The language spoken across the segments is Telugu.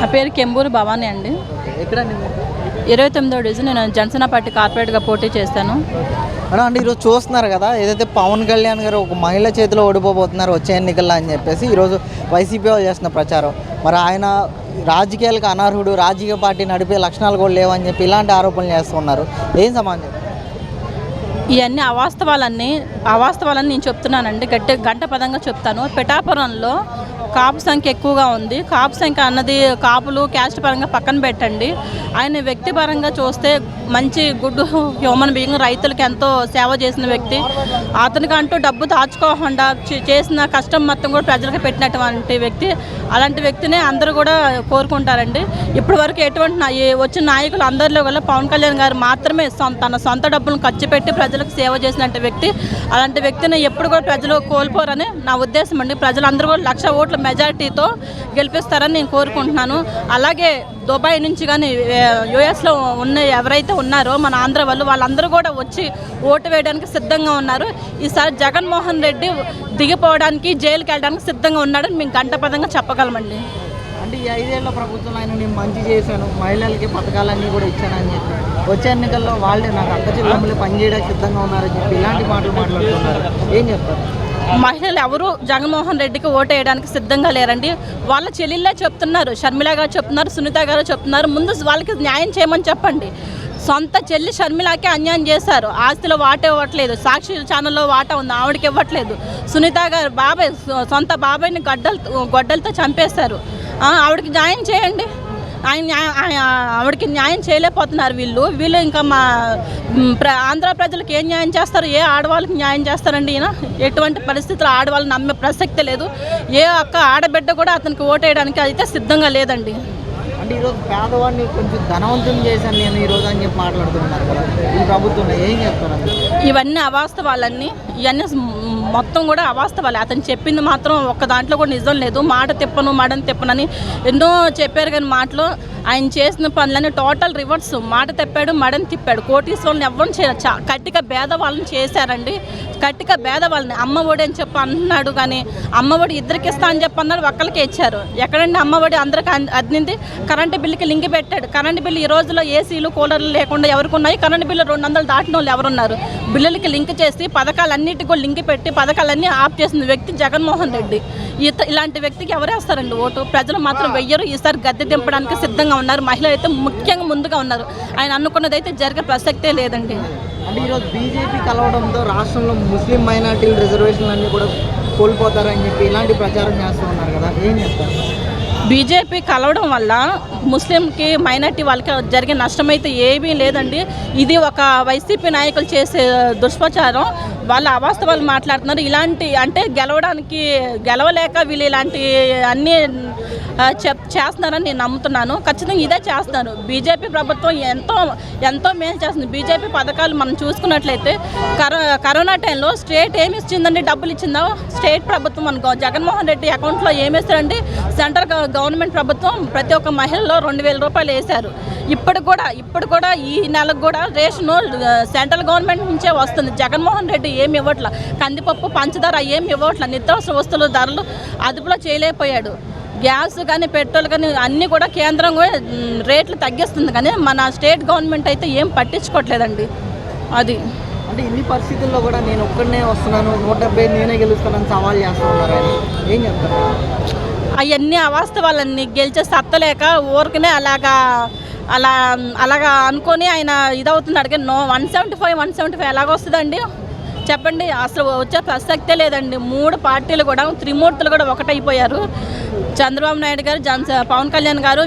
నా పేరు కెంబూరు భవానీ అండి? ఇరవై తొమ్మిదో డివిజన్ నేను జనసేన పార్టీ కార్పొరేట్గా పోటీ చేస్తాను. అంటే ఈరోజు చూస్తున్నారు కదా ఏదైతే పవన్ కళ్యాణ్ గారు ఒక మహిళ చేతిలో ఓడిపోబోతున్నారు వచ్చే ఎన్నికల్లో అని చెప్పేసి ఈరోజు వైసీపీ వాళ్ళు చేస్తున్న ప్రచారం. మరి ఆయన రాజకీయాలకు అనర్హుడు రాజకీయ పార్టీ నడిపే లక్షణాలు కూడా లేవని చెప్పి ఇలాంటి ఆరోపణలు చేస్తున్నారు ఏం సమాధానం ఇవన్నీ అవాస్తవాలన్నీ అవాస్తవాలని నేను చెప్తున్నానండి. గట్టి గంట పదంగా చెప్తాను. పిఠాపురంలో కాపు సంఖ్య ఎక్కువగా ఉంది. కాపు సంఖ్య అన్నది కాపులు క్యాస్ట్ పరంగా పక్కన పెట్టండి. ఆయన వ్యక్తిపరంగా చూస్తే మంచి గుడ్ హ్యూమన్ బీయింగ్ రైతులకు ఎంతో సేవ చేసిన వ్యక్తి. అతనికి అంటూ డబ్బు దాచుకోకుండా చే- చేసిన కష్టం మొత్తం కూడా ప్రజలకు పెట్టినటువంటి వ్యక్తి. అలాంటి వ్యక్తిని అందరూ కూడా కోరుకుంటారండి. ఇప్పటి వరకు ఎటువంటి వచ్చిన నాయకులు అందరిలో కూడా పవన్ కళ్యాణ్ గారు మాత్రమే సొంత తన సొంత డబ్బులను ఖర్చు పెట్టి ప్రజలకు సేవ చేసినట్టు వ్యక్తి. అలాంటి వ్యక్తిని ఎప్పుడు కూడా ప్రజలు కోల్పోరని నా ఉద్దేశం అండి ప్రజలందరూ కూడా లక్ష ఓట్ల మెజారిటీతో గెలిపిస్తారని నేను కోరుకుంటున్నాను. అలాగే దుబాయ్ నుంచి కానీ యుఎస్లో ఉన్న ఎవరైతే ఉన్నారో మన ఆంధ్ర వాళ్ళు వాళ్ళందరూ కూడా వచ్చి ఓటు వేయడానికి సిద్ధంగా ఉన్నారు. ఈసారి జగన్మోహన్ రెడ్డి దిగిపోవడానికి జైలుకి వెళ్ళడానికి సిద్ధంగా ఉన్నాడని మేము గంటపదంగా చెప్పగలమండి. అంటే ఈ ఐదేళ్ళ ప్రభుత్వం ఆయన నేను మంచి చేశాను. మహిళలకి పథకాలన్నీ కూడా ఇచ్చానని చెప్పి వచ్చే ఎన్నికల్లో వాళ్ళే నాకు అక్క చెల్లెమ్మలు పనిచేయడానికి సిద్ధంగా ఉన్నారని చెప్పి ఇలాంటి మాటలు మాట్లాడుతున్నారు. ఏం చెప్తారు మహిళలు ఎవరు జగన్మోహన్ రెడ్డికి ఓటు వేయడానికి సిద్ధంగా లేరండి. వాళ్ళ చెల్లెళ్ళే చెప్తున్నారు షర్మిల గారు చెప్తున్నారు సునీత గారు చెప్తున్నారు ముందు వాళ్ళకి న్యాయం చేయమని చెప్పండి. సొంత చెల్లి షర్మిలాకే అన్యాయం చేశారు. ఆస్తిలో వాటా ఇవ్వట్లేదు సాక్షి ఛానల్లో వాటా ఉంది ఆవిడకి ఇవ్వట్లేదు. సునీత గారు బాబాయ్ సొంత బాబాయ్ని గడ్డలు గొడ్డలతో చంపేశారు. ఆవిడకి న్యాయం చేయండి. ఆయన న్యాయం ఆయన- ఆవిడకి న్యాయం చేయలేకపోతున్నారు వీళ్ళు. వీళ్ళు ఇంకా మా ఆంధ్ర ప్రజలకు ఏం న్యాయం చేస్తారు? ఏ ఆడవాళ్ళకి న్యాయం చేస్తారండి ఈయన? ఎటువంటి పరిస్థితుల్లో ఆడవాళ్ళని నమ్మే ప్రసక్తి లేదు. ఏ ఒక్క ఆడబిడ్డ కూడా అతనికి ఓటేయడానికి అయితే సిద్ధంగా లేదండి. అంటే ఈరోజు పేదవాడిని కొంచెం ధనవంతం చేశాను నేను ఈరోజు అని చెప్పి మాట్లాడుతున్నారు కదా. ఈ ఏం? ఇవన్నీ అవాస్తవాలన్నీ. ఇవన్నీ మొత్తం కూడా అవాస్తవాలే. అతను చెప్పింది మాత్రం ఒక్క దాంట్లో కూడా నిజం లేదు. మాట తిప్పను మాటను తిప్పనని ఎన్నో చెప్పారు కానీ మాటలు ఆయన చేసిన పనులన్నీ టోటల్ రివర్స్. మాట తిప్పాడు మడని తిప్పాడు. కోటీశ్వరులను ఎవ్వరు చే కట్టిక భేద వాళ్ళని చేశారండి. కట్టిక భేద వాళ్ళని అమ్మ ఒడి అని చెప్పి అంటున్నాడు కానీ అమ్మఒడి ఇద్దరికి ఇస్తా అని చెప్పి అన్నాడు ఒక్కరికి ఇచ్చారు. ఎక్కడండి అమ్మ ఒడి? అందరికి అందింది కరెంటు బిల్లుకి లింక్ పెట్టాడు. కరెంటు బిల్లు ఈ రోజుల్లో ఏసీలు కూలర్లు లేకుండా ఎవరికి ఉన్నాయి? కరెంటు బిల్లు రెండు వందలు దాటిన వాళ్ళు ఎవరున్నారు? బిల్లులకి లింక్ చేసి పథకాలన్నిటికి లింక్ పెట్టి పథకాలన్నీ ఆఫ్ చేసిన వ్యక్తి జగన్మోహన్ రెడ్డి. ఇత ఇలాంటి వ్యక్తికి ఎవరేస్తారండి ఓటు? ప్రజలు మాత్రం వెయ్యరు. ఈసారి గద్దె దింపడానికి సిద్ధంగా ఉన్నారు. మహిళలు అయితే ముఖ్యంగా ముందుగా ఉన్నారు. ఆయన అనుకున్నదైతే జరిగే ప్రసక్తే లేదండి. అంటే ఈరోజు బీజేపీ కలవడంతో రాష్ట్రంలో ముస్లిం మైనార్టీల రిజర్వేషన్లు అన్నీ కూడా కోల్పోతారని చెప్పి ఇలాంటి ప్రచారం చేస్తూ ఉన్నారు కదా. ఏం చెప్తారు బీజేపీ కలవడం వల్ల ముస్లింకి మైనార్టీ వాళ్ళకి జరిగే నష్టం అయితే ఏమీ లేదండి. ఇది ఒక వైసీపీ నాయకులు చేసే దుష్ప్రచారం. వాళ్ళ అవాస్తవాలు మాట్లాడుతున్నారు. ఇలాంటి అంటే గెలవడానికి గెలవలేక వీళ్ళు ఇలాంటి అన్నీ చెప్ చేస్తున్నారని నేను నమ్ముతున్నాను. ఖచ్చితంగా ఇదే చేస్తున్నారు. బీజేపీ ప్రభుత్వం ఎంతో ఎంతో మేలు చేస్తుంది. బీజేపీ పథకాలు మనం చూసుకున్నట్లయితే కరో కరోనా టైంలో స్టేట్ ఏమి ఇచ్చిందండి? డబ్బులు ఇచ్చిందా? స్టేట్ ప్రభుత్వం మన జగన్మోహన్ రెడ్డి అకౌంట్లో ఏమేస్తారండి సెంట్రల్ గవర్నమెంట్ ప్రభుత్వం ప్రతి ఒక్క మహిళలో రెండు వేల రూపాయలు వేశారు. ఇప్పుడు కూడా ఇప్పుడు కూడా ఈ నెలకు కూడా రేషన్ సెంట్రల్ గవర్నమెంట్ నుంచే వస్తుంది. జగన్మోహన్ రెడ్డి ఏమి ఇవ్వట్ల? కందిపప్పు పంచదార ఏమి ఇవ్వట్ల? నిత్యావసర వస్తువుల ధరలు అదుపులో చేయలేకపోయాడు. గ్యాస్ కానీ పెట్రోల్ కానీ అన్నీ కూడా కేంద్రం రేట్లు తగ్గిస్తుంది కానీ మన స్టేట్ గవర్నమెంట్ అయితే ఏం పట్టించుకోవట్లేదండి. అది. అంటే ఇన్ని పరిస్థితుల్లో కూడా నేను ఒక్కడనే వస్తున్నాను నూట డెబ్బై నేనే గెలుస్తానని సవాల్ చేస్తూ ఉన్నారు ఆయన? ఏం చెప్తారు? అవన్నీ అవాస్తవాలన్నీ. గెలిచే సత్తలేక ఊరికనే అలాగా అలా అలాగా అనుకొని ఆయన ఇదవుతున్నాడు. కానీ no one seventy five one seventy five ఎలాగొస్తుందండి? చెప్పండి అసలు వచ్చే ప్రసక్తే లేదండి. మూడు పార్టీలు కూడా త్రిమూర్తులు కూడా ఒకటైపోయారు. చంద్రబాబు నాయుడు గారు జన్ పవన్ కళ్యాణ్ గారు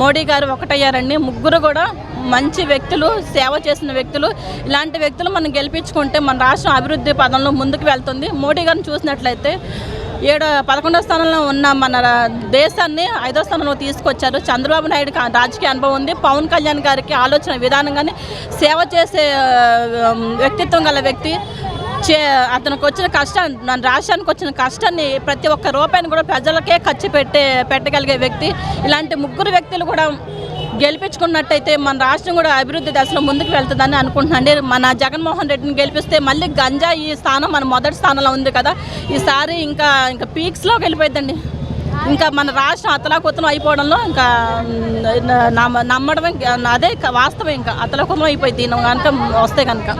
మోడీ గారు ఒకటయ్యారండి. ముగ్గురు కూడా మంచి వ్యక్తులు సేవ చేసిన వ్యక్తులు. ఇలాంటి వ్యక్తులు మనం గెలిపించుకుంటే మన రాష్ట్రం అభివృద్ధి పదంలో ముందుకు వెళ్తుంది. మోడీ గారిని చూసినట్లయితే ఏడో పదకొండో స్థానంలో ఉన్న మన దేశాన్ని ఐదో స్థానంలో తీసుకొచ్చారు. చంద్రబాబు నాయుడు రాజకీయ అనుభవం ఉంది. పవన్ కళ్యాణ్ గారికి ఆలోచన విధానం కానీ సేవ చేసే వ్యక్తిత్వం గల వ్యక్తి చే అతనికి వచ్చిన కష్టాన్ని మన రాష్ట్రానికి వచ్చిన కష్టాన్ని ప్రతి ఒక్క రూపాయిని కూడా ప్రజలకే ఖర్చు పెట్టే పెట్టగలిగే వ్యక్తి. ఇలాంటి ముగ్గురు వ్యక్తులు కూడా గెలిపించుకున్నట్టయితే మన రాష్ట్రం కూడా అభివృద్ధి దశలో ముందుకు వెళ్తుందని అనుకుంటున్నాండి మన జగన్మోహన్ రెడ్డిని గెలిపిస్తే మళ్ళీ గంజా ఈ స్థానం మన మొదటి స్థానంలో ఉంది కదా. ఈసారి ఇంకా ఇంకా పీక్స్లో వెళ్ళిపోయిందండి ఇంకా మన రాష్ట్రం అతలాకుతలం అయిపోవడంలో ఇంకా న- నమ్మడమే అదే వాస్తవం ఇంకా. అతలాకుతలం అయిపోయింది కనుక వస్తే కనుక.